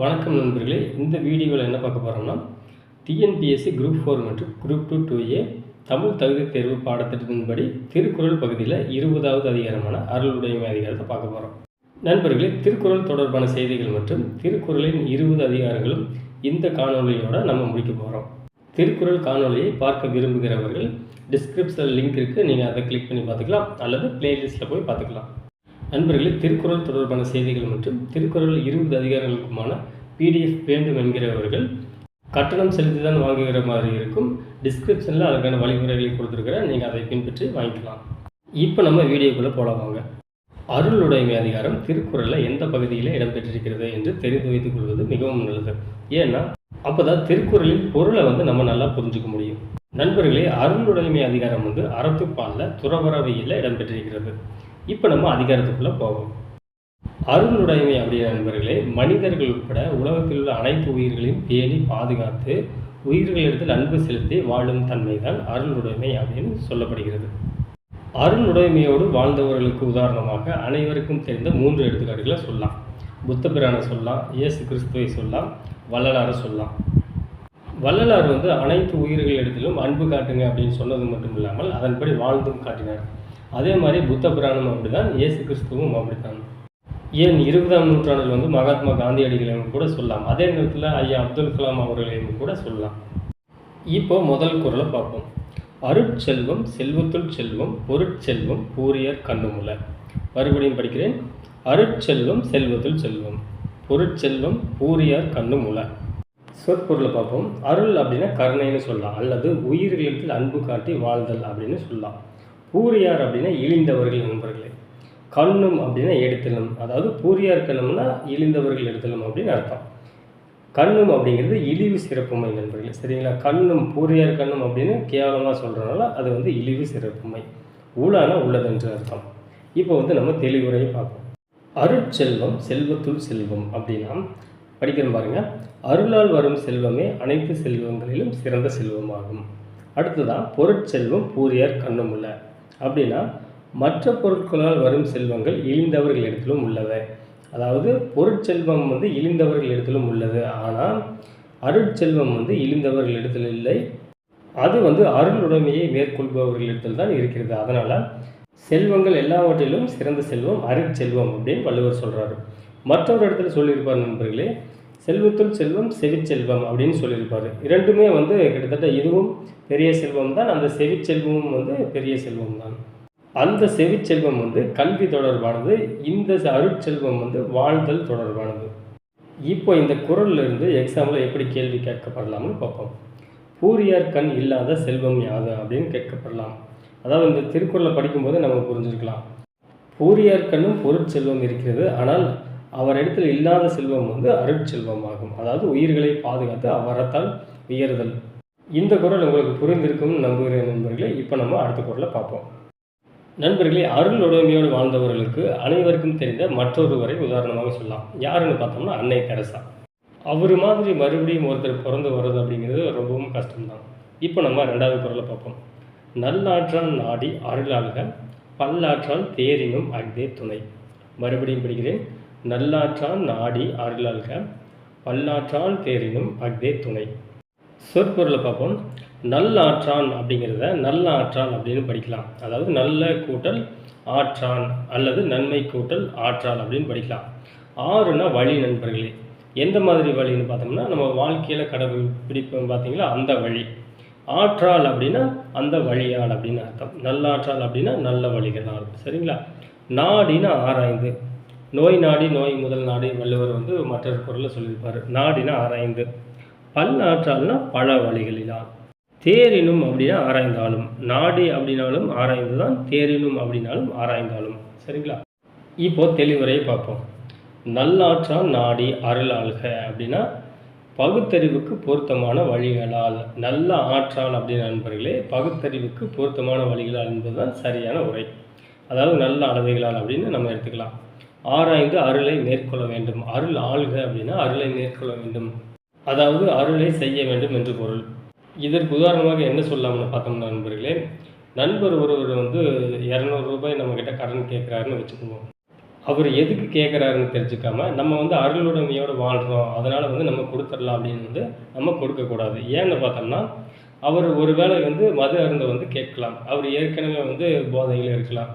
வணக்கம் நண்பர்களே இந்த வீடியோவில் என்ன பார்க்க போகிறோம்னா டிஎன்பிஎஸ்சி குரூப் ஃபோர் மற்றும் group two two A Tamil தகுதி தேர்வு பாடத்திட்டத்தின்படி திருக்குறள் பகுதியில் இருபதாவது அதிகாரமான அருளுடைமை அதிகாரத்தை பார்க்க போகிறோம் நண்பர்களே திருக்குறள் தொடர்பான செய்திகள் மற்றும் திருக்குறளின் இருபது அதிகாரங்களும் இந்த காணொலியோடு நம்ம முடிக்க போகிறோம் திருக்குறள் காணொலியை பார்க்க விரும்புகிறவர்கள் டிஸ்கிரிப்ஷனில் லிங்க் இருக்குது நீங்கள் அதை கிளிக் பண்ணி பார்த்துக்கலாம். அல்லது பிளேலிஸ்ட்டில் போய் பார்த்துக்கலாம். நண்பர்களே திருக்குறள் தொடர்பான செய்திகள் மற்றும் திருக்குறள் இருபது அதிகாரங்களுக்குமான பிடிஎஃப் வேண்டும் என்கிறவர்கள் கட்டணம் செலுத்தி தான் வாங்குகிற மாதிரி இருக்கும். டிஸ்கிரிப்ஷனில் அதற்கான வழிமுறைகளை கொடுத்துருக்கிறேன் நீங்கள் அதை பின்பற்றி வாங்கிக்கலாம். இப்போ நம்ம வீடியோக்குள்ளே போகலாம் வாங்க. அருளுடைமை அதிகாரம் திருக்குறளில் எந்த பகுதியில் இடம்பெற்றிருக்கிறது என்று தெரிந்து வைத்துக் கொள்வது மிகவும் நல்லது. ஏன்னா அப்போ தான் திருக்குறளின் பொருளை வந்து நம்ம நல்லா புரிஞ்சுக்க முடியும். நண்பர்களே அருளுடைமை அதிகாரம் வந்து அறத்துப்பாலில் துறவரவையில் இடம்பெற்றிருக்கிறது. இப்போ நம்ம அதிகாரத்துக்குள்ளே போவோம். அருளுடைமை அப்படிங்கிற நண்பர்களே மனிதர்கள் உட்பட உலகத்தில் உள்ள அனைத்து உயிர்களையும் பேணி பாதுகாத்து உயிர்களிடத்தில் அன்பு செலுத்தி வாழும் தன்மைதான் அருளுடைமை அப்படின்னு சொல்லப்படுகிறது. அருளுடைமையோடு வாழ்ந்தவர்களுக்கு உதாரணமாக அனைவருக்கும் தெரிந்த மூன்று எடுத்துக்காட்டுகளை சொல்லலாம். புத்த பிரானை சொல்லலாம் இயேசு கிறிஸ்துவை சொல்லலாம் வள்ளலாரை சொல்லலாம். வள்ளலார் வந்து அனைத்து உயிர்களிடத்திலும் அன்பு காட்டுங்க அப்படின்னு சொன்னது மட்டும் இல்லாமல் அதன்படி வாழ்ந்தும் காட்டினார். அதே மாதிரி புத்த புராணம் அப்படிதான் இயேசு கிறிஸ்துவும் அப்படித்தான். ஏன் இருபதாம் நூற்றாண்டில் வந்து மகாத்மா காந்தியடிகளையும் கூட சொல்லலாம். அதே நேரத்தில் ஐயா அப்துல் கலாம் அவர்களையும் கூட சொல்லலாம். இப்போ முதல் குரலை பார்ப்போம். அருட்செல்வம் செல்வத்துள் செல்வம் பொருட்செல்வம் பூரியர் கண்ணுமுல. மறுபடியும் படிக்கிறேன். அருட்செல்வம் செல்வத்துள் செல்வம் பொருட்செல்வம் பூரியார் கண்ணுமுல. சொற்பொருளை பார்ப்போம். அருள் அப்படின்னா கருணைன்னு சொல்லலாம். அல்லது உயிர்களுக்கு அன்பு காட்டி வாழ்தல் அப்படின்னு சொல்லலாம். பூரியார் அப்படின்னா இழிந்தவர்கள் நண்பர்களே. கண்ணும் அப்படின்னா எடுத்தலும். அதாவது பூரியார் கண்ணம்னா இழிந்தவர்கள் எடுத்தலும் அப்படின்னு அர்த்தம். கண்ணும் அப்படிங்கிறது இழிவு சிறப்புமை நண்பர்களே. சரிங்களா? கண்ணும் பூரியார் கண்ணும் அப்படின்னு கேவலமாக சொல்கிறனால அது வந்து இழிவு சிறப்புமை. ஊழான உள்ளதென்று அர்த்தம். இப்போ வந்து நம்ம தெளிவுரையை பார்ப்போம். அருட்செல்வம் செல்வத்துள் செல்வம் அப்படின்னா படிக்கிறோம் பாருங்க. அருளால் வரும் செல்வமே அனைத்து செல்வங்களிலும் சிறந்த செல்வமாகும். அடுத்ததான் பொருட்செல்வம் பூரியார் கண்ணும் உள்ள அப்படின்னா மற்ற பொருட்களால் வரும் செல்வங்கள் இழிந்தவர்களிடத்திலும் உள்ளவை அதாவது பொருட்செல்வம் வந்து இழிந்தவர்களிடத்திலும் உள்ளது. ஆனால் அருட்செல்வம் வந்து இழிந்தவர்களிடத்தில் இல்லை. அது வந்து அருளுடைமையை மேற்கொள்பவர்களிடத்தில் தான் இருக்கிறது. அதனால் செல்வங்கள் எல்லாவற்றிலும் சிறந்த செல்வம் அருட்செல்வம் அப்படின்னு வள்ளுவர் சொல்கிறாரு மற்றொரு இடத்துல சொல்லியிருப்பார் நண்பர்களே செல்வத்துள் செல்வம் செவிச்செல்வம் அப்படின்னு சொல்லியிருப்பார். இரண்டுமே வந்து கிட்டத்தட்ட இதுவும் பெரிய செல்வம் தான். அந்த செவிச்செல்வமும் வந்து பெரிய செல்வம் தான். அந்த செவிச்செல்வம் வந்து கல்வி தொடர்பானது இந்த அருட்செல்வம் வந்து வாழ்தல் தொடர்பானது. இப்போ இந்த குரல்லிருந்து எக்ஸாம்பிள் எப்படி கேள்வி கேட்கப்படலாம்னு பார்ப்போம். பூரியார் கண் இல்லாத செல்வம் யாது அப்படின்னு கேட்கப்படலாம். அதாவது இந்த திருக்குறளை படிக்கும்போது நம்ம புரிஞ்சிருக்கலாம். பூரியார் கண்ணும் பொருட்செல்வம் இருக்கிறது. ஆனால் அவரிடத்தில் இல்லாத செல்வம் வந்து அருட்செல்வமாகும் அதாவது உயிர்களை பாதுகாத்து அவரத்தால் உயர்தல். இந்த குரல் உங்களுக்கு புரிந்திருக்கும்னு நம்புகிறேன் நண்பர்களே. இப்போ நம்ம அடுத்த குரலை பார்ப்போம். நண்பர்களே அருள் உடைமையோடு வாழ்ந்தவர்களுக்கு அனைவருக்கும் தெரிந்த மற்றொருவரை உதாரணமாக சொல்லலாம். யாருன்னு பார்த்தோம்னா அன்னை தெரசா. அவர் மாதிரி மறுபடியும் ஒருத்தர் பிறந்து வர்றது அப்படிங்கிறது ரொம்பவும் கஷ்டம்தான். இப்போ நம்ம ரெண்டாவது குரலை பார்ப்போம். நல்லாற்றால் நாடி அருளாளுக பல்லாற்றால் தேரினும் அக்தே துணை. மறுபடியும் படிக்கிறேன். நல்லாற்றான் நாடி அருளாள்க பல்லாற்றால் தேரினும் அக்தே துணை. சொற்பொருளை பார்ப்போம். நல்லாற்றான் அப்படிங்கிறத நல்ல ஆற்றான் அப்படின்னு படிக்கலாம். அதாவது நல்ல கூட்டல் ஆற்றான் அல்லது நன்மை கூட்டல் ஆற்றான் அப்படின்னு படிக்கலாம். ஆறுனா வழி நண்பர்களே. எந்த மாதிரி வழின்னு பார்த்தோம்னா நம்ம வாழ்க்கையில் கடவுள் பிடிப்போம் பார்த்தீங்களா? அந்த வழி. ஆற்றால் அப்படின்னா அந்த வழியால் அப்படின்னு அர்த்தம். நல்லாற்றால் அப்படின்னா நல்ல வழிகளால். சரிங்களா? நாடினா ஆராய்ந்து. நோய் நாடி நோய் முதல் நாடி வள்ளுவர் வந்து மற்றொரு குரலில் சொல்லியிருப்பார். நாடினா ஆராய்ந்து. பல்லாற்றால்னா பல வழிகளிலான் தேரினும் அப்படின்னா ஆராய்ந்தாலும். நாடி அப்படின்னாலும் ஆராய்ந்து தான் தேரினும் அப்படின்னாலும் ஆராய்ந்தாலும். சரிங்களா? இப்போ தெளிவுரையை பார்ப்போம். நல்லாற்றால் நாடி அருளாள்க அப்படின்னா பகுத்தறிவுக்கு பொருத்தமான வழிகளால். நல்ல ஆற்றால் அப்படின்னு நண்பர்களே பகுத்தறிவுக்கு பொருத்தமான வழிகளால் என்பதுதான் சரியான உரை. அதாவது நல்ல அளவைகளால் அப்படின்னு நம்ம எடுத்துக்கலாம். ஆராய்ந்து அருளை மேற்கொள்ள வேண்டும். அருள் ஆள்க அப்படின்னா அருளை மேற்கொள்ள வேண்டும். அதாவது அருளை செய்ய வேண்டும் என்று பொருள். இதற்கு உதாரணமாக என்ன சொல்லலாம்னு பார்த்தோம்னா நண்பர்களே நண்பர் ஒருவர் வந்து இரநூறு ரூபாய் நம்மக்கிட்ட கடன் கேட்குறாருன்னு வச்சுக்குவோம். அவர் எதுக்கு கேட்குறாருன்னு தெரிஞ்சுக்காம நம்ம வந்து அருளுடைமையோடு வாழ்கிறோம் அதனால் வந்து நம்ம கொடுத்துடலாம் அப்படின்னு வந்து நம்ம கொடுக்கக்கூடாது. ஏன்னு பார்த்தோம்னா அவர் ஒரு வேளை வந்து மது அருந்த வந்து கேட்கலாம். அவர் ஏற்கனவே வந்து போதையில் இருக்கலாம்.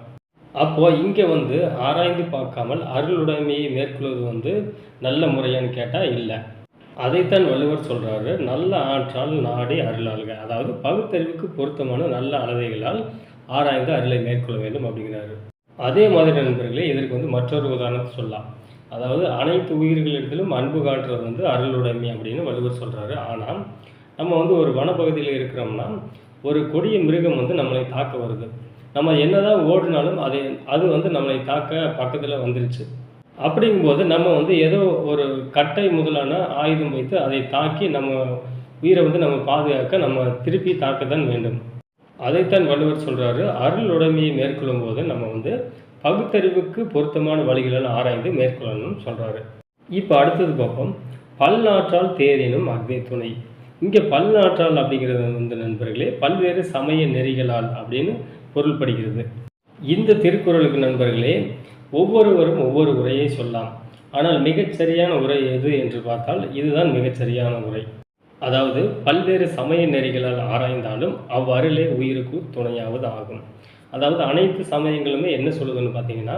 அப்போது இங்கே வந்து ஆராய்ந்து பார்க்காமல் அருளுடைமையை மேற்கொள்வது வந்து நல்ல முறையான்னு கேட்டால் இல்லை. அதைத்தான் வள்ளுவர் சொல்கிறாரு நல்ல ஆற்றால் நாடி அருளாளுக. அதாவது பகுத்தறிவுக்கு பொருத்தமான நல்ல அளவைகளால் ஆராய்ந்து அருளை மேற்கொள்ள வேண்டும் அப்படிங்கிறாரு. அதே மாதிரி நண்பர்களே இதற்கு வந்து மற்றொரு உதாரணத்தை சொல்லலாம். அதாவது அனைத்து உயிர்களிடத்திலும் அன்பு காட்டுறது வந்து அருளுடைமை அப்படின்னு வள்ளுவர் சொல்கிறாரு ஆனால் நம்ம வந்து ஒரு வனப்பகுதியில் இருக்கிறோம்னா ஒரு கொடிய மிருகம் வந்து நம்மளை தாக்க வருது. நம்ம என்னதான் ஓடினாலும் அதை அது வந்து நம்மளை தாக்க பக்கத்தில் வந்துருச்சு. அப்படிங்கும்போது நம்ம வந்து ஏதோ ஒரு கட்டை முதலான ஆயுதம் வைத்து அதை தாக்கி நம்ம உயிரை வந்து நம்ம பாதுகாக்க நம்ம திருப்பி தாக்கத்தான் வேண்டும். அதைத்தான் வள்ளுவர் சொல்கிறாரு அருள் உடைமையை மேற்கொள்ளும் போது நம்ம வந்து பகுத்தறிவுக்கு பொருத்தமான வழிகளில் ஆராய்ந்து மேற்கொள்ளணும்னு சொல்கிறாரு இப்போ அடுத்தது பார்ப்போம். பல்நாற்றால் தேரினும் அக்னி துணை. இங்கே பல்நாற்றால் அப்படிங்கிறது வந்து நண்பர்களே பல்வேறு சமய நெறிகளால் அப்படின்னு பொருள்படுகிறது இந்த திருக்குறளுக்கு நண்பர்களே ஒவ்வொருவரும் ஒவ்வொரு உரையை சொல்லலாம். ஆனால் மிகச்சரியான உரை எது என்று பார்த்தால் இதுதான் மிகச்சரியான உரை. அதாவது பல்வேறு சமய நெறிகளால் ஆராய்ந்தாலும் அவ்வருளே உயிருக்கு துணையாவது ஆகும். அதாவது அனைத்து சமயங்களுமே என்ன சொல்லுதுன்னு பார்த்தீங்கன்னா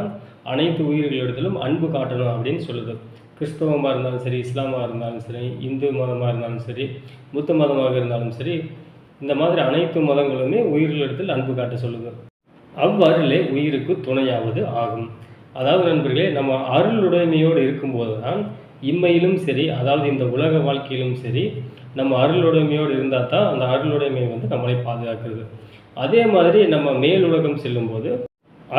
அனைத்து உயிர்களிடத்திலும் அன்பு காட்டணும் அப்படின்னு சொல்லுது. கிறிஸ்தவமாக இருந்தாலும் சரி இஸ்லாமாக இருந்தாலும் சரி இந்து மதமாக இருந்தாலும் சரி புத்த மதமாக இருந்தாலும் சரி இந்த மாதிரி அனைத்து மதங்களுமே உயிரிழத்தில் அன்பு காட்ட சொல்லுது. அவ்வருளே உயிருக்கு துணையாவது ஆகும். அதாவது நண்பர்களே நம்ம அருளுடைமையோடு இருக்கும்போது தான் இம்மையிலும் சரி அதாவது இந்த உலக வாழ்க்கையிலும் சரி நம்ம அருளுடைமையோடு இருந்தால் தான் அந்த அருளுடைமை வந்து நம்மளை பாதுகாக்கிறது. அதே மாதிரி நம்ம மேல் உலகம் செல்லும்போது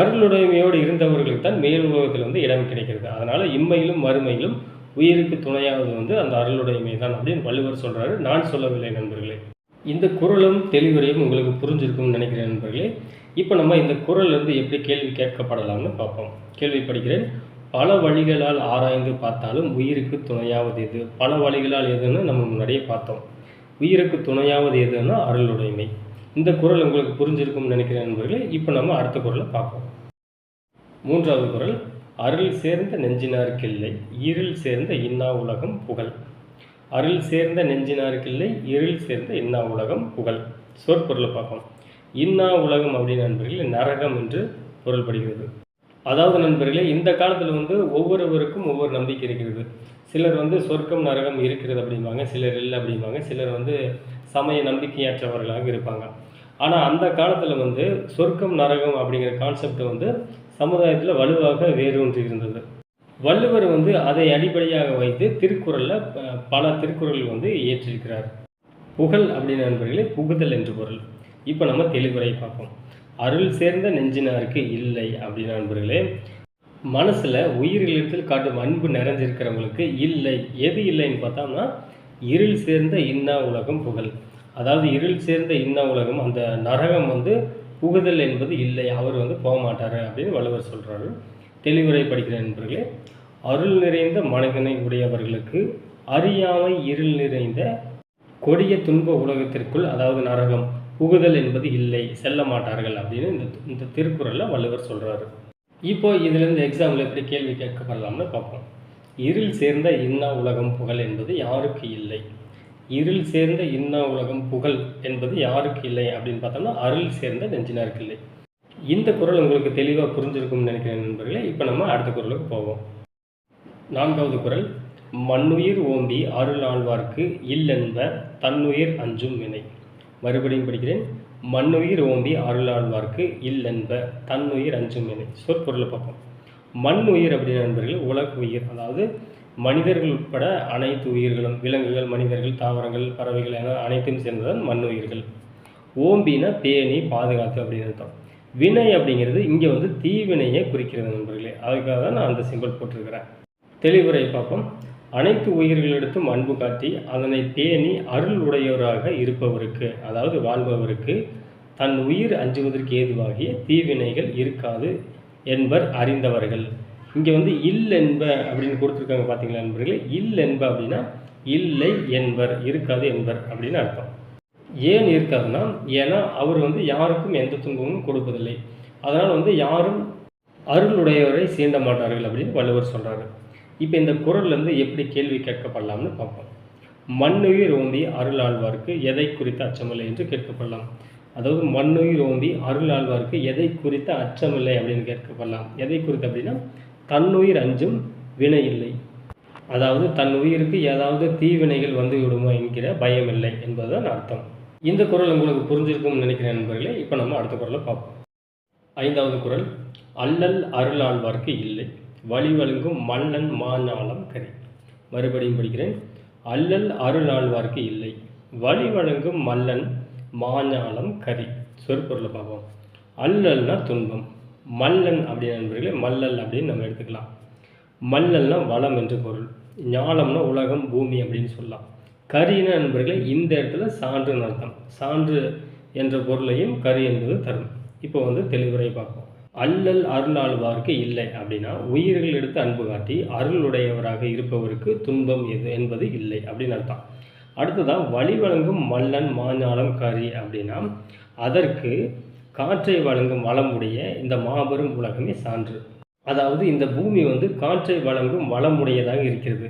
அருளுடைமையோடு இருந்தவர்களுக்கு தான் மேல் உலகத்தில் வந்து இடம் கிடைக்கிறது. அதனால் இம்மையிலும் மறுமையிலும் உயிருக்கு துணையாவது வந்து அந்த அருளுடைமை தான் அப்படின்னு வள்ளுவர் சொல்கிறாரு நான் சொல்லவில்லை நண்பர்களே. இந்த குரலும் தெளிவுரையும் உங்களுக்கு புரிஞ்சிருக்கும்னு நினைக்கிறேன் நண்பர்களே. இப்போ நம்ம இந்த குரல்லேருந்து எப்படி கேள்வி கேட்கப்படலாம்னு பார்ப்போம். கேள்வி படிக்கிறேன் பல வழிகளால் ஆராய்ந்து பார்த்தாலும் உயிருக்கு துணையாவது எது? பல வழிகளால் எதுன்னு நம்ம முன்னாடியே பார்த்தோம். உயிருக்கு துணையாவது எதுன்னா அருளுடைமை. இந்த குரல் உங்களுக்கு புரிஞ்சிருக்கும்னு நினைக்கிறேன் நண்பர்களே. இப்போ நம்ம அடுத்த குரலை பார்ப்போம். மூன்றாவது குரல். அருள் சேர்ந்த நெஞ்சினார்க்கில்லை இருள் சேர்ந்த இன்னா உலகம் புகழ். அருள் சேர்ந்த நெஞ்சினாருக்கில்லை இருள் சேர்ந்த இன்னா உலகம் புகழ். சொற்பொருளை பார்ப்போம். இன்னா உலகம் அப்படின்னு நண்பர்களே நரகம் என்று பொருள்படுகிறது. அதாவது நண்பர்களே இந்த காலத்தில் வந்து ஒவ்வொருவருக்கும் ஒவ்வொரு நம்பிக்கை இருக்கிறது. சிலர் வந்து சொர்க்கம் நரகம் இருக்கிறது அப்படிம்பாங்க சிலர் இல்லை அப்படிம்பாங்க சிலர் வந்து சமய நம்பிக்கையற்றவர்களாக இருப்பாங்க. ஆனால் அந்த காலத்தில் வந்து சொர்க்கம் நரகம் அப்படிங்கிற கான்செப்ட் வந்து சமுதாயத்தில் வலுவாக வேரூன்றி இருந்தது. வள்ளுவர் வந்து அதை அடிப்படையாக வைத்து திருக்குறளில் பல திருக்குறள் வந்து இயற்றிருக்கிறார். புகழ் அப்படின்னு நண்பர்களே புகுதல் என்று பொருள். இப்போ நம்ம தெளிவுரை பார்ப்போம். அருள் சேர்ந்த நெஞ்சினாருக்கு இல்லை அப்படின்னு நண்பர்களே மனசில் உயிரிழத்தில் காட்டும் அன்பு நிறைஞ்சிருக்கிறவங்களுக்கு இல்லை. எது இல்லைன்னு பார்த்தோம்னா இருள் சேர்ந்த இன்னா உலகம் புகழ். அதாவது இருள் சேர்ந்த இன்னா உலகம் அந்த நரகம் வந்து புகுதல் என்பது இல்லை அவர் வந்து போக மாட்டார் அப்படின்னு வள்ளுவர் சொல்கிறாரு தெளிவுரை படிக்கிற நண்பர்களே. அருள் நிறைந்த மனிதனை உடையவர்களுக்கு அறியாமை இருள் நிறைந்த கொடிய துன்ப உலகத்திற்குள் அதாவது நரகம் புகுதல் என்பது இல்லை செல்ல மாட்டார்கள் அப்படின்னு இந்த இந்த திருக்குறளில் வள்ளுவர் சொல்கிறாரு இப்போ இதுலேருந்து எக்ஸாம்பிள் எப்படி கேள்வி கேட்கப்படலாம்னு பார்ப்போம். இருள் சேர்ந்த இன்னா உலகம் புகழ் என்பது யாருக்கு இல்லை? இருள் சேர்ந்த இன்னா உலகம் புகழ் என்பது யாருக்கு இல்லை அப்படின்னு பார்த்தோம்னா அருள் சேர்ந்த நெஞ்சினாருக்கு இல்லை. இந்த குரல் உங்களுக்கு தெளிவாக புரிஞ்சிருக்கும்னு நினைக்கிறேன் நண்பர்களே. இப்போ நம்ம அடுத்த குரலுக்கு போவோம். நான்காவது குரல் மண்ணுயிர் ஓம்பி அருள் ஆழ்வார்க்கு இல்லென்ப தன்னுயிர் அஞ்சும் வினை. மறுபடியும் படிக்கிறேன் மண்ணுயிர் ஓம்பி அருள் ஆழ்வார்க்கு இல்லென்ப தன்னுயிர் அஞ்சும் வினை. சொற்பொருளை பார்ப்போம். மண் உயிர் நண்பர்கள் உலக உயிர் அதாவது மனிதர்கள் உட்பட அனைத்து உயிர்களும் விலங்குகள் மனிதர்கள் தாவரங்கள் பறவைகள் என அனைத்தும் சேர்ந்ததான் மண் உயிர்கள் ஓம்பினா பேணி பாதுகாத்து அப்படின்னு அர்த்தம். வினை அப்படிங்கிறது இங்கே வந்து தீவினையை குறிக்கிறது நண்பர்களே. அதுக்காக தான் நான் அந்த சிம்பிள் போட்டிருக்கிறேன். தெளிவுரை பார்ப்போம். அனைத்து உயிர்களிடத்தும் அன்பு காட்டி அதனை பேணி அருள் உடையவராக இருப்பவருக்கு அதாவது வாழ்பவருக்கு தன் உயிர் அஞ்சுவதற்கு ஏதுவாகிய தீவினைகள் இருக்காது என்பர் அறிந்தவர்கள். இங்கே வந்து இல் என்ப அப்படின்னு கொடுத்துருக்காங்க பார்த்தீங்களா நண்பர்களே? இல் என்ப அப்படின்னா இல்லை என்பர் இருக்காது என்பர் அப்படின்னு அர்த்தம். ஏன் இருக்காதுன்னா ஏன்னா அவர் வந்து யாருக்கும் எந்த துன்பமும் கொடுப்பதில்லை. அதனால் வந்து யாரும் அருளுடையவரை சீண்ட மாட்டார்கள் அப்படின்னு வள்ளுவர் சொல்கிறாரு இப்போ இந்த குரல்லேருந்து எப்படி கேள்வி கேட்கப்படலாம்னு பார்ப்போம். மண்ணுயிர் ஓந்தி அருள் ஆழ்வார்க்கு எதை குறித்த அச்சமில்லை என்று கேட்கப்படலாம். அதாவது மண்ணுயிர் ஓந்தி அருள் ஆழ்வார்க்கு எதை குறித்த அச்சமில்லை அப்படின்னு கேட்கப்படலாம். எதை குறித்து அப்படின்னா தன்னுயிர் அஞ்சும் வினை இல்லை. அதாவது தன் உயிருக்கு ஏதாவது தீவினைகள் வந்து விடுமோ என்கிற பயம் இல்லை என்பதுதான் அர்த்தம். இந்த குரல் உங்களுக்கு புரிஞ்சிருக்கும்னு நினைக்கிறேன் நண்பர்களே. இப்போ நம்ம அடுத்த குரலை பார்ப்போம். ஐந்தாவது குரல் அல்லல் அருளாழ்வார்க்கு இல்லை வழி வழங்கும் மன்னன் மாஞாலம் கரி. மறுபடியும் படிக்கிறேன் அல்லல் அருளாழ்வார்க்கு இல்லை வழி வழங்கும் மல்லன் மாஞாலம் கரி. சொற்பொருளை பார்ப்போம். அல்லல்னா துன்பம் மல்லன் அப்படின்னு நண்பர்களே மல்லல் அப்படின்னு நம்ம எடுத்துக்கலாம். மல்லல்னா வளம் என்று பொருள் ஞானம்னா உலகம் பூமி அப்படின்னு சொல்லலாம். கரின நண்பர்களே இந்த இடத்துல சான்றுன்னு அர்த்தம். சான்று என்ற பொருளையும் கரி என்பது தரும். இப்போ வந்து தெளிவுரை பார்ப்போம். அல்லல் அருளாழ்வார்க்கு இல்லை அப்படின்னா உயிர்கள் எடுத்து அன்பு காட்டி அருளுடையவராக இருப்பவருக்கு துன்பம் எது என்பது இல்லை அப்படின்னு அர்த்தம். அடுத்ததான் வழி வழங்கும் மல்லன் மாஞாலம் கரி அப்படின்னா அதற்கு காற்றை வழங்கும் வளமுடைய இந்த மாபெரும் உலகமே சான்று. அதாவது இந்த பூமி வந்து காற்றை வழங்கும் வளமுடையதாக இருக்கிறது.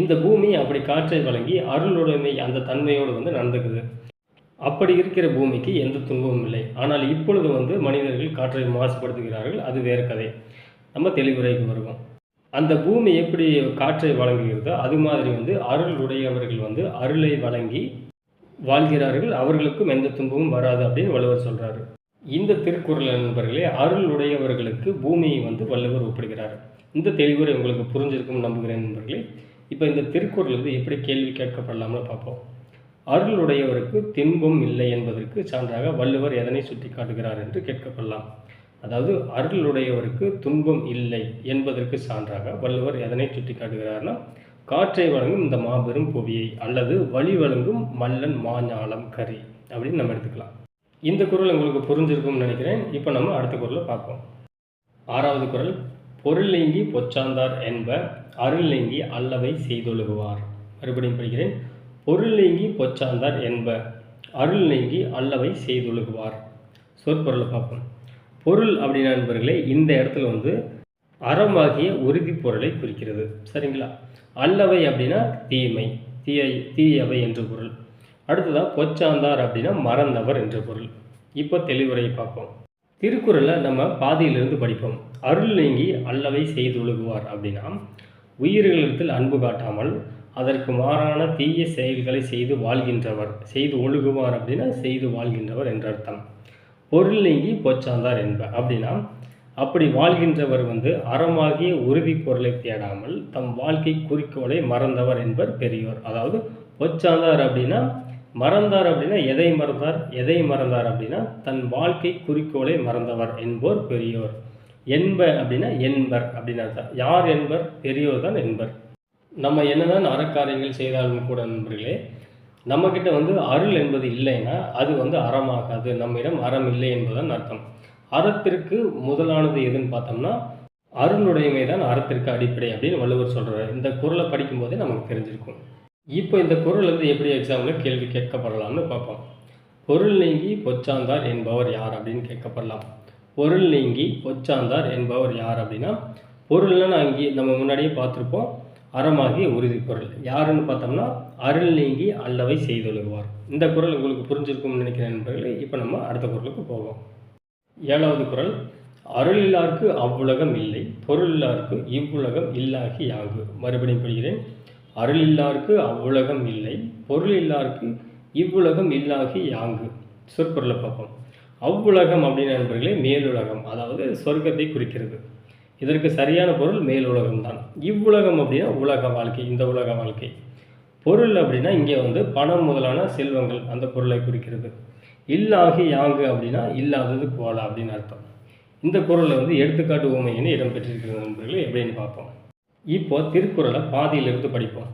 இந்த பூமி அப்படி காற்றை வழங்கி அருளுடைமை அந்த தன்மையோடு வந்து நடந்துக்குது. அப்படி இருக்கிற பூமிக்கு எந்த துன்பமும் இல்லை. ஆனால் இப்பொழுது வந்து மனிதர்கள் காற்றை மாசுபடுத்துகிறார்கள். அது வேறு கதை. நம்ம தெளிவுரைக்கு வருவோம். அந்த பூமி எப்படி காற்றை வழங்குகிறதோ அது மாதிரி வந்து அருள் உடையவர்கள் வந்து அருளை வழங்கி வாழ்கிறார்கள். அவர்களுக்கும் எந்த துன்பமும் வராது அப்படின்னு வள்ளுவர் சொல்கிறார் இந்த திருக்குறள் நண்பர்களே அருள் உடையவர்களுக்கு பூமியை வந்து வள்ளுவர் ஒப்பிடுகிறார். இந்த தெளிவுரை உங்களுக்கு புரிஞ்சிருக்கும் நம்புகிறேன் நண்பர்களே. இப்போ இந்த திருக்குறள் வந்து எப்படி கேள்வி கேட்கப்படலாம்னு பார்ப்போம். அருளுடையவருக்கு தின்பம் இல்லை என்பதற்கு சான்றாக வள்ளுவர் எதனை சுட்டி காட்டுகிறார் என்று கேட்கப்படலாம். அதாவது அருளுடையவருக்கு துன்பம் இல்லை என்பதற்கு சான்றாக வள்ளுவர் எதனை சுட்டி காட்டுகிறார்னா காற்றை வழங்கும் இந்த மாபெரும் புவியை அல்லது வழி வழங்கும் மல்லன் மாஞாலம் கரி அப்படின்னு நம்ம எடுத்துக்கலாம். இந்த குரல் உங்களுக்கு புரிஞ்சிருக்கும்னு நினைக்கிறேன். இப்போ நம்ம அடுத்த குரலை பார்ப்போம். ஆறாவது குரல் பொருள் பொச்சாந்தார் என்ப அருள் அல்லவை செய்தொழுகுவார். மறுபடியும் படிக்கிறேன். பொருள் பொச்சாந்தார் என்ப அருள் நீங்கி அல்லவை செய்தொழுகுவார். சொற்பொருளை பார்ப்போம். பொருள் அப்படின்னா நண்பர்களே இந்த இடத்துல வந்து அறமாகிய உறுதி பொருளை குறிக்கிறது. சரிங்களா? அல்லவை அப்படின்னா தீமை தீய தீயவை என்று பொருள். அடுத்ததாக பொச்சாந்தார் அப்படின்னா மறந்தவர் என்ற பொருள். இப்போ தெளிவுரை பார்ப்போம். திருக்குறளை நம்ம பாதியிலிருந்து படிப்போம். அருள் நீங்கி அல்லவை செய்தொழுகுவார் அப்படின்னா உயிர்களிடத்தில் அன்பு காட்டாமல் அதற்கு மாறான தீய செயல்களை செய்து வாழ்கின்றவர் செய்து ஒழுகுவார் அப்படின்னா செய்து வாழ்கின்றவர் என்ற அர்த்தம். பொருள் நீங்கி பொச்சாந்தார் என்ப அப்படின்னா அப்படி வாழ்கின்றவர் வந்து அறமாகிய உறுதி பொருளை தேடாமல் தம் வாழ்க்கை குறிக்கோளை மறந்தவர் என்பர் பெரியோர். அதாவது பொச்சாந்தார் அப்படின்னா மறந்தார் அப்படின்னா எதை மறந்தார்? எதை மறந்தார் அப்படின்னா தன் வாழ்க்கை குறிக்கோளை மறந்தவர் என்போர் பெரியோர். என்ப அப்படின்னா என்பர் அப்படின்னு அர்த்தம். யார் என்பர்? பெரியோர் தான் என்பர். நம்ம என்னதான் அறக்காரியங்கள் செய்தாலும் கூட நண்பர்களே நம்மக்கிட்ட வந்து அருள் என்பது இல்லைன்னா அது வந்து அறமாகாது. நம்மிடம் அறம் இல்லை என்பதுதான் அர்த்தம். அறத்திற்கு முதலானது எதுன்னு பார்த்தோம்னா அருளுடையமை தான் அறத்திற்கு அடிப்படை அப்படின்னு வள்ளுவர் சொல்கிறார் இந்த குரலை படிக்கும்போதே நமக்கு தெரிஞ்சிருக்கும். இப்போ இந்த குரல் வந்து எப்படி எக்ஸாமில் கேள்வி கேட்கப்படலாம்னு பார்ப்போம். பொருள் நீங்கி பொச்சாந்தார் என்பவர் யார் அப்படின்னு கேட்கப்படலாம். பொருள் நீங்கி பொச்சாந்தார் என்பவர் யார் அப்படின்னா பொருள்னா அங்கே நம்ம முன்னாடியே பார்த்துருப்போம். அறமாகி உறுதி பொருள். யாருன்னு பார்த்தோம்னா அருள் நீங்கி அல்லவை செய்தொழுகுவார். இந்த குரல் உங்களுக்கு புரிஞ்சிருக்கும்னு நினைக்கிறேன் நண்பர்களே. இப்போ நம்ம அடுத்த குரலுக்கு போவோம். ஏழாவது குரல் அருளில்லார்க்கு அவ்வுலகம் இல்லை பொருளில்லார்க்கு இவ்வுலகம் இல்லாகி யாங்கு? மறுபடியும் படிக்கிறேன் அருள் இல்லாருக்கு அவ்வுலகம் இல்லை பொருள் இல்லாருக்கு இவ்வுலகம் இல்லாகி யாங்கு? சொற்பொருளை பார்ப்போம். அவ்வுலகம் அப்படின்னு நண்பர்களே மேலுலகம் அதாவது சொர்க்கத்தை குறிக்கிறது. இதற்கு சரியான பொருள் மேலுலகம் தான். இவ்வுலகம் அப்படின்னா உலக வாழ்க்கை இந்த உலக வாழ்க்கை. பொருள் அப்படின்னா இங்கே வந்து பணம் முதலான செல்வங்கள் அந்த பொருளை குறிக்கிறது. இல்லாகி யாங்கு அப்படின்னா இல்லாதது போல அப்படின்னு அர்த்தம். இந்த குரலில் வந்து எடுத்துக்காட்டு ஊமையின்னு இடம்பெற்றிருக்கிற நண்பர்கள் எப்படின்னு பார்ப்போம். இப்போ திருக்குறளை பாதியிலிருந்து படிப்போம்.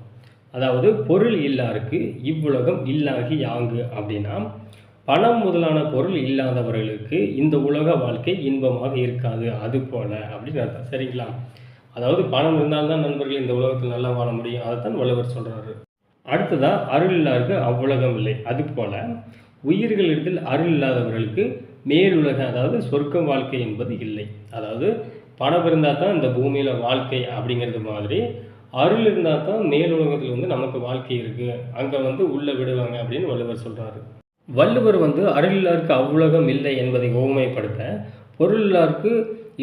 அதாவது பொருள் இல்லாருக்கு இவ்வுலகம் இல்லாகி யாங்கு அப்படின்னா பணம் முதலான பொருள் இல்லாதவர்களுக்கு இந்த உலக வாழ்க்கை இன்பமாக இருக்காது அது போல அப்படின்னு அர்த்தம். சரிங்களா? அதாவது பணம் இருந்தால்தான் நண்பர்கள் இந்த உலகத்தில் நல்லா வாழ முடியும். அதைத்தான் வள்ளுவர் சொல்கிறாரு அடுத்ததாக அருள் இல்லாருக்கு அவ்வுலகம் இல்லை. அது போல உயிர்களிடத்தில் அருள் இல்லாதவர்களுக்கு மேலுலக அதாவது சொர்க்க வாழ்க்கை என்பது இல்லை. அதாவது பணம் இருந்தால் தான் இந்த பூமியில் வாழ்க்கை அப்படிங்கிறது மாதிரி அருள் இருந்தால் தான் மேல் உலகத்தில் வந்து நமக்கு வாழ்க்கை இருக்குது அங்கே வந்து உள்ளே விடுவாங்க அப்படின்னு வள்ளுவர் சொல்கிறாரு வள்ளுவர் வந்து அருளில்லாருக்கு அவ்வுலகம் இல்லை என்பதை ஓமைப்படுத்த பொருளில்லாருக்கு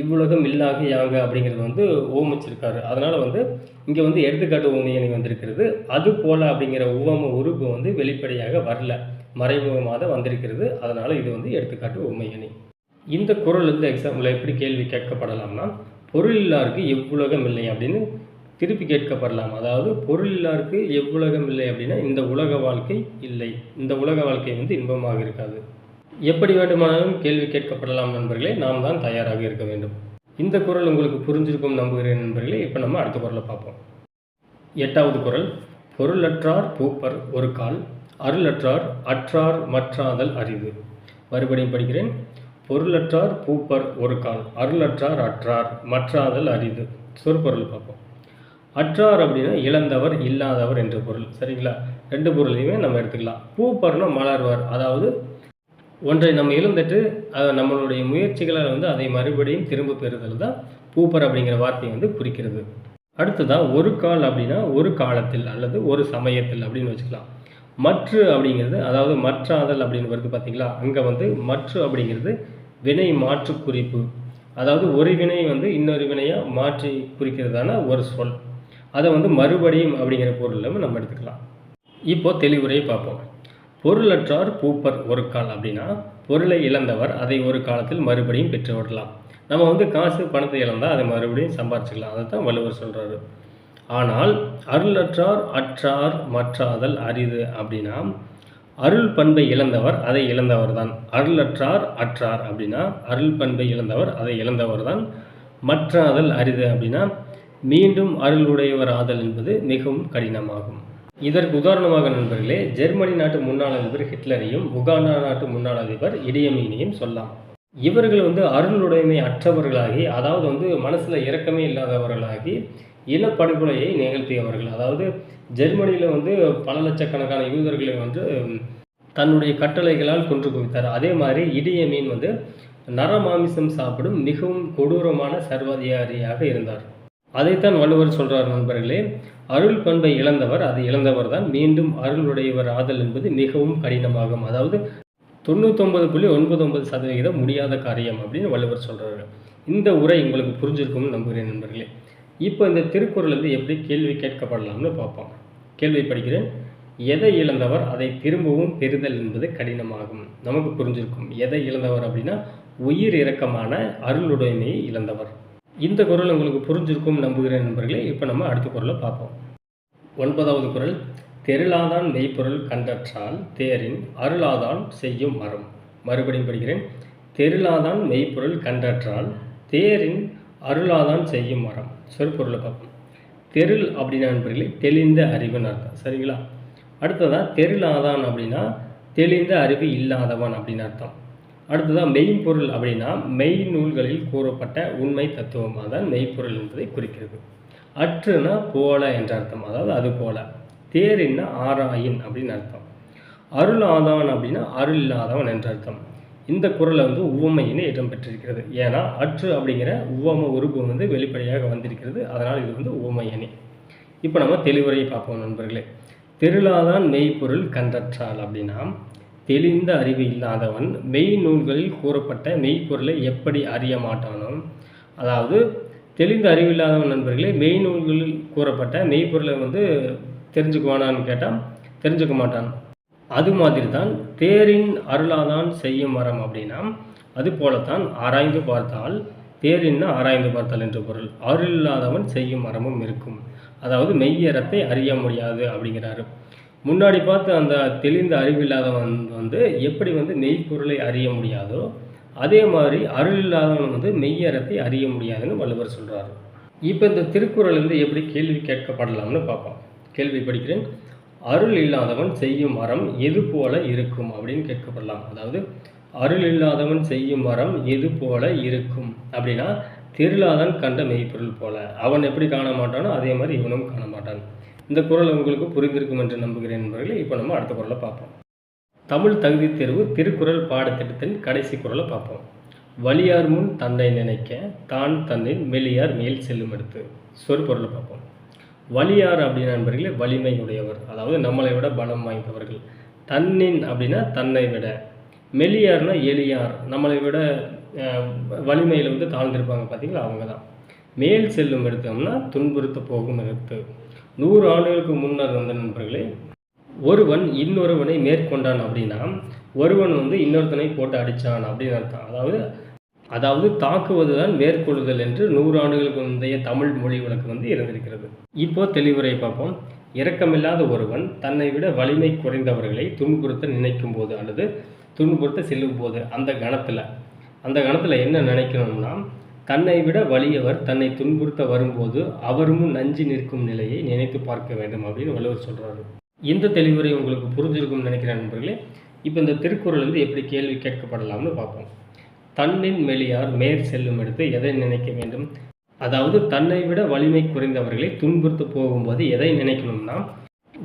இவ்வுலகம் இல்லாக யாங்க அப்படிங்கிறது வந்து ஓமிச்சிருக்காரு. அதனால் வந்து இங்கே வந்து எடுத்துக்காட்டு ஓமையணி வந்திருக்கிறது. அது போல் அப்படிங்கிற உவம உறுப்பு வந்து வெளிப்படையாக வரல. மறைமுகமாக தான் வந்திருக்கிறது. அதனால் இது வந்து எடுத்துக்காட்டு உண்மையணி இந்த குரல் இந்த எக்ஸாம்பிள் எப்படி கேள்வி கேட்கப்படலாம்னா பொருள் இல்லாருக்கு எவ்வுலகம் இல்லை அப்படின்னு திருப்பி கேட்கப்படலாம். அதாவது பொருள் இல்லாருக்கு எவ்வுலகம் இல்லை அப்படின்னா இந்த உலக வாழ்க்கை இல்லை. இந்த உலக வாழ்க்கை வந்து இன்பமாக இருக்காது. எப்படி வேண்டுமானாலும் கேள்வி கேட்கப்படலாம் நண்பர்களே நாம் தான் தயாராக இருக்க வேண்டும். இந்த குரல் உங்களுக்கு புரிஞ்சிருக்கும் நம்புகிறேன் நண்பர்களே இப்போ நம்ம அடுத்த குரலை பார்ப்போம். எட்டாவது குரல் பொருளற்றார் பூப்பர் ஒரு கால் அருளற்றார் அற்றார் மற்றாதல் அறிவு. மறுபடியும் படிக்கிறேன். பொருளற்றார் பூப்பர் ஒரு கால் அருளற்றார் அற்றார் மற்றாதல் அரிது. சொற்பொருள் பார்ப்போம். அற்றார் அப்படின்னா இழந்தவர் இல்லாதவர் என்ற பொருள். சரிங்களா? ரெண்டு பொருளையுமே நம்ம எடுத்துக்கலாம். பூப்பர்னா மலர்வார் அதாவது ஒன்றை நம்ம இழந்துட்டு அதை நம்மளுடைய முயற்சிகளால் வந்து அதை மறுபடியும் திரும்ப பெறுதல் தான் பூப்பர் அப்படிங்கிற வார்த்தையை வந்து குறிக்கிறது. அடுத்ததாக ஒரு கால் அப்படின்னா ஒரு காலத்தில் அல்லது ஒரு சமயத்தில் அப்படின்னு வச்சுக்கலாம். மற்று அப்படிங்கிறது அதாவது மற்றாதல் அப்படின்னு வருது பார்த்தீங்களா? அங்கே வந்து மற்று அப்படிங்கிறது வினை மாற்று குறிப்பு. அதாவது ஒரு வினை வந்து இன்னொரு வினையாக மாற்றி குறிக்கிறதான ஒரு சொல். அதை வந்து மறுபடியும் அப்படிங்கிற பொருளில் நம்ம எடுத்துக்கலாம். இப்போ தெளிவுரையை பார்ப்போம். பொருளற்றார் பூப்பர் ஒரு கால் அப்படின்னா பொருளை இழந்தவர் அதை ஒரு காலத்தில் மறுபடியும் பெற்று விடலாம் நம்ம வந்து காசு பணத்தை இழந்தால் அதை மறுபடியும் சம்பாரிச்சிக்கலாம். அதை தான் வள்ளுவர் சொல்கிறாரு ஆனால் அருளற்றார் அற்றார் மற்றாதல் அரிது அப்படின்னா அருள் பண்பை இழந்தவர் அதை இழந்தவர் தான் அருளற்றார் அற்றார் அப்படின்னா அருள் பண்பை இழந்தவர் அதை இழந்தவர் தான் மற்றாதல் அரிது அப்படின்னா மீண்டும் அருளுடையவர் ஆதல் என்பது மிகவும் கடினமாகும். இதற்கு உதாரணமாக நண்பர்களே ஜெர்மனி நாட்டு முன்னாள் அதிபர் ஹிட்லரையும் உகாண்டா நாட்டு முன்னாள் அதிபர் இடியமீனையும் சொல்லலாம். இவர்கள் வந்து அருளுடைமை அற்றவர்களாகி அதாவது வந்து மனசில் இரக்கமே இல்லாதவர்களாகி இனப்படுகொலையை நிகழ்த்தியவர்கள். அதாவது ஜெர்மனியில் வந்து பல லட்சக்கணக்கான யூதர்களை வந்து தன்னுடைய கட்டளைகளால் கொன்று குவித்தார். அதே மாதிரி இடியமீன் வந்து நரமாமிசம் சாப்பிடும் மிகவும் கொடூரமான சர்வாதிகாரியாக இருந்தார். அதைத்தான் வள்ளுவர் சொல்றார் நண்பர்களே. அருள் பண்பை இழந்தவர் அது இழந்தவர் தான் மீண்டும் அருளுடையவர் ஆதல் என்பது மிகவும் கடினமாகும். அதாவது தொண்ணூத்தொம்பது புள்ளி ஒன்பது ஒன்பது சதவிகிதம் முடியாத காரியம் அப்படின்னு வள்ளுவர் சொல்றாரு. இந்த உரை உங்களுக்கு புரிஞ்சிருக்கும்னு நம்புகிறேன் நண்பர்களே. இப்போ இந்த திருக்குறள் வந்து எப்படி கேள்வி கேட்கப்படலாம்னு பார்ப்போம். கேள்வி படிக்கிறேன். எதை இழந்தவர் அதை திரும்பவும் பெறுதல் என்பது கடினமாகும். நமக்கு புரிஞ்சிருக்கும். எதை இழந்தவர் அப்படின்னா உயிர் இறக்கமான அருளுடைமையை இழந்தவர். இந்த குரல் உங்களுக்கு புரிஞ்சிருக்கும் நம்புகிறேன் நண்பர்களே. இப்போ நம்ம அடுத்த குரலை பார்ப்போம். ஒன்பதாவது குரல் தெருளாதான் மெய்ப்பொருள் கண்டற்றால் தேரின் அருளாதான் செய்யும் மரம். மறுபடியும் படிக்கிறேன். தெருளாதான் மெய்ப்பொருள் கண்டற்றால் தேரின் அருளாதான் செய்யும் மரம். சொற்பொருளை பார்ப்போம். தெருள் அப்படின்னா நண்பர்களே தெளிந்த அறிவுன்னு அர்த்தம். சரிங்களா? அடுத்ததாக தெருளாதான் அப்படின்னா தெளிந்த அறிவு இல்லாதவன் அப்படின்னு அர்த்தம். அடுத்ததாக மெய்ப்பொருள் அப்படின்னா மெய் நூல்களில் கூறப்பட்ட உண்மை தத்துவமாக தான் மெய்ப்பொருள் என்பதை குறிக்கிறது. அற்றுனா போல என்ற அர்த்தம். அதாவது அது போல. தேரின்னா ஆராயின் அப்படின்னு அர்த்தம். அருள் ஆதான் அப்படின்னா அருள் இல்லாதவன் என்ற அர்த்தம். இந்த குரலை வந்து உவமையினு இடம் பெற்றிருக்கிறது ஏன்னா அற்று அப்படிங்கிற உவம உருவு வந்து வெளிப்படையாக வந்திருக்கிறது. அதனால் இது வந்து உவமையணி இப்போ நம்ம தெளிவுரையை பார்ப்போம் நண்பர்களே. திருளாதான் மெய்ப்பொருள் கண்டற்றால் அப்படின்னா தெளிந்த அறிவு இல்லாதவன் மெய் நூல்களில் கூறப்பட்ட மெய்ப்பொருளை எப்படி அறிய மாட்டானோ அதாவது தெளிந்த அறிவில்லாதவன் நண்பர்களே மெய் நூல்களில் கூறப்பட்ட மெய்ப்பொருளை வந்து தெரிஞ்சுக்குவானான்னு கேட்டால் தெரிஞ்சுக்க மாட்டான். அது மாதிரி தான் தேரின் அருளாதான் செய்யும் மரம் அப்படின்னா அது போலத்தான் ஆராய்ந்து பார்த்தால் தேரின்னு ஆராய்ந்து பார்த்தால் என்று பொருள். அருள் இல்லாதவன் செய்யும் மரமும் இருக்கும். அதாவது மெய்யறத்தை அறிய முடியாது அப்படிங்கிறாரு. முன்னாடி பார்த்து அந்த தெளிந்த அறிவில்லாதவன் வந்து எப்படி வந்து மெய்ப்பொருளை அறிய முடியாதோ அதே மாதிரி அருள் இல்லாதவன் வந்து மெய்யறத்தை அறிய முடியாதுன்னு வள்ளுவர் சொல்கிறார் இப்போ இந்த திருக்குறள் வந்து எப்படி கேள்வி கேட்கப்படலாம்னு பார்ப்போம். கேள்வி படிக்கிறேன். அருள் இல்லாதவன் செய்யும் மரம் எது போல இருக்கும் அப்படின்னு கேட்கப்படலாம். அதாவது அருள் இல்லாதவன் செய்யும் மரம் எது போல இருக்கும்? அப்படின்னா திருளாதன் கண்ட மெய்ப்பொருள் போல. அவன் எப்படி காண மாட்டானோ அதே மாதிரி இவனும் காண மாட்டான். இந்த குரல் உங்களுக்கு புரிந்திருக்கும் என்று நம்புகிறேன் நண்பர்களே. இப்போ நம்ம அடுத்த குரலை பார்ப்போம். தமிழ் தகுதி தேர்வு திருக்குறள் பாடத்திட்டத்தின் கடைசி குரலை பார்ப்போம். வலியார் முன் தன்னை நினைக்க தான் தன்னின் மெலியார் மேல் செல்லும் எடுத்து சொற்பொருளை பார்ப்போம். வலியார் அப்படின்னா நண்பர்களே வலிமை உடையவர் அதாவது நம்மளை விட பலம் வாய்ந்தவர்கள். தன்னின் அப்படின்னா தன்னை விட. மெலியார்னா எளியார் நம்மளை விட வலிமையில் வந்து தாழ்ந்திருப்பாங்க பார்த்தீங்களா அவங்க தான் மேல் செல்லும் எடுத்தோம்னா துன்புறுத்த போகும் எடுத்து நூறு ஆண்டுகளுக்கு முன்னர் வந்த நண்பர்களே ஒருவன் இன்னொருவனை மேற்கொண்டான் அப்படின்னா ஒருவன் வந்து இன்னொருத்தனை போட்டு அடித்தான் அப்படின்னு அர்த்தம். அதாவது அதாவது தாக்குவது தான் மேற்கொள்ளுதல் என்று நூறு ஆண்டுகளுக்கு முந்தைய தமிழ் மொழி வழக்கு வந்து இருந்திருக்கிறது இப்போ தெளிவுரை பார்ப்போம். இரக்கமில்லாத ஒருவன் தன்னை விட வலிமை குறைந்தவர்களை துன்புறுத்த நினைக்கும் போது அல்லது துன்புறுத்த செல்லும் போது அந்த கணத்தில் அந்த கணத்தில் என்ன நினைக்கணும்னா தன்னை விட வலியவர் தன்னை துன்புறுத்த வரும்போது அவரும் நஞ்சு நிற்கும் நிலையை நினைத்து பார்க்க வேண்டும் அப்படின்னு வள்ளுவர் சொல்கிறாரு இந்த தெளிவுரை உங்களுக்கு புரிஞ்சிருக்கும்னு நினைக்கிறேன் நண்பர்களே. இப்போ இந்த திருக்குறள் வந்து எப்படி கேள்வி கேட்கப்படலாம்னு பார்ப்போம். தன்னின் மெலியார் மேற் செல்லும் எடுத்து எதை நினைக்க வேண்டும்? அதாவது தன்னை விட வலிமை குறைந்தவர்களை துன்புறுத்து போகும்போது எதை நினைக்கணும்னா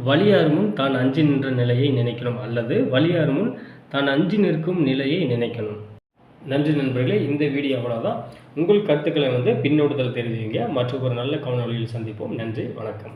வலியார் முன் தான் அஞ்சு நின்ற நிலையை நினைக்கணும் அல்லது வலியார் முன் தான் அஞ்சு நிற்கும் நிலையை நினைக்கணும்? நன்றி நண்பர்களே இந்த வீடியோ அவ்வளோதான் உங்கள் கருத்துக்களை வந்து பின்னோடுதல் தெரிவிங்க மற்றும் ஒரு நல்ல கவனொலியில் சந்திப்போம். நன்றி வணக்கம்.